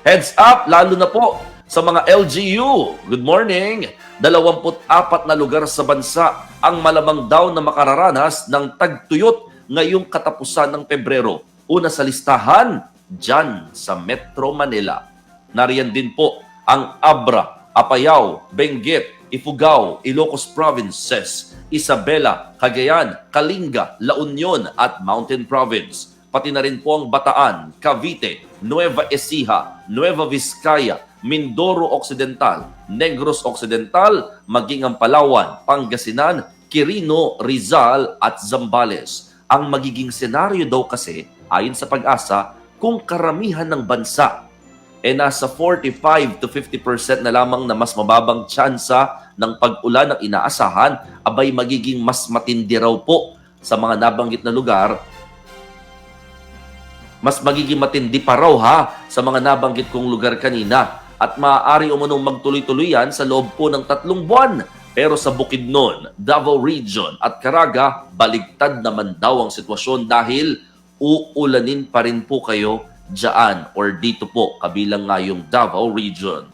Heads up, lalo na po sa mga LGU. Good morning! 24 na lugar sa bansa ang malamang daw na makararanas ng tagtuyot ngayong katapusan ng Pebrero. Una sa listahan, dyan sa Metro Manila. Nariyan din po ang Abra, Apayao, Benguet, Ifugao, Ilocos Provinces, Isabela, Cagayan, Kalinga, La Union at Mountain Province. Pati na rin po ang Bataan, Cavite, Nueva Ecija, Nueva Vizcaya, Mindoro Occidental, Negros Occidental, maging ang Palawan, Pangasinan, Quirino, Rizal at Zambales. Ang magiging senaryo daw kasi, ayon sa pag-asa, kung karamihan ng bansa eh nasa 45 to 50% na lamang na mas mababang tsansa ng pag-ulan ang inaasahan, abay magiging mas matindi raw po sa mga nabanggit na lugar. Mas magiging matindi pa raw ha sa mga nabanggit kong lugar kanina at maaari umunong magtuloy-tuloy yan sa loob po ng tatlong buwan. Pero sa Bukidnon, Davao Region at Caraga, baligtad naman daw ang sitwasyon dahil uulanin pa rin po kayo dyan or dito po kabilang nga yung Davao Region.